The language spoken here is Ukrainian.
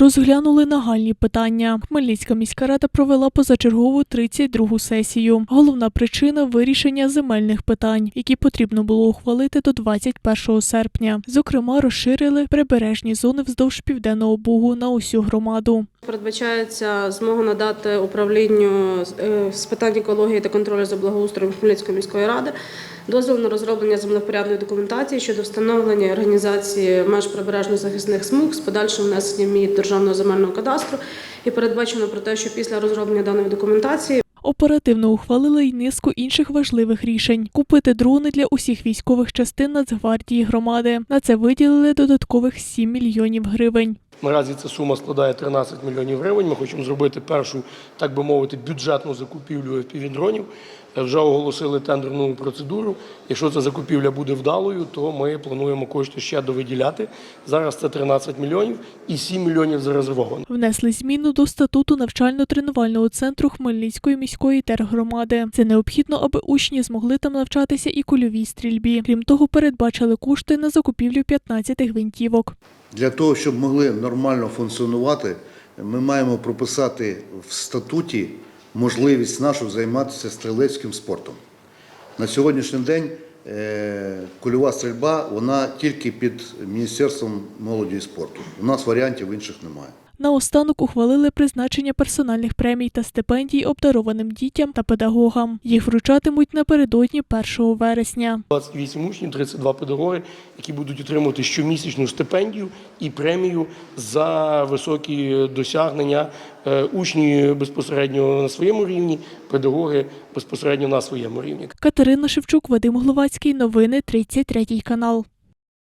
Розглянули нагальні питання. Хмельницька міська рада провела позачергову 32-гу сесію. Головна причина вирішення земельних питань, які потрібно було ухвалити до 21 серпня. Зокрема, розширили прибережні зони вздовж південного бугу на усю громаду. Передбачається змога надати управлінню е, з питань екології та контролю за благоустроєм Хмельницької міської ради дозвіл на розроблення землепорядної документації щодо встановлення організації меж прибережних захисних смуг з подальшим внесенням її державного земельного кадастру. І передбачено про те, що після розроблення даної документації Оперативно ухвалили й низку інших важливих рішень: купити дрони для усіх військових частин Нацгвардії громади. На це виділили додаткових 7 мільйонів гривень. Наразі ця сума складає 13 мільйонів гривень. Ми хочемо зробити першу, так би мовити, бюджетну закупівлю FPV-дронів. Е, Вже оголосили тендерну процедуру. Якщо ця закупівля буде вдалою, то ми плануємо кошти ще довиділяти. Зараз це 13 мільйонів і 7 мільйонів зарезервовано. Внесли зміну до статуту навчально-тренувального центру Хмельницької міської тергромади. Це необхідно, аби учні змогли там навчатися і кульовій стрільбі. Крім того, передбачили кошти на закупівлю 15 гвинтівок. Для того, щоб могли нормально функціонувати, ми маємо прописати в статуті можливість нашу займатися стрілецьким спортом. На сьогоднішній день е, кульова стрільба вона тільки під Міністерством молоді і спорту. У нас варіантів інших немає. Наостанок ухвалили призначення персональних премій та стипендій обдарованим дітям та педагогам. Їх вручатимуть напередодні 1 вересня. 28 учнів, 32 педагоги, які будуть отримувати щомісячну стипендію і премію за високі досягнення. Е, Учні безпосередньо на своєму рівні, педагоги безпосередньо на своєму рівні. Катерина Шевчук, Вадим Гловацький. Новини 33 канал.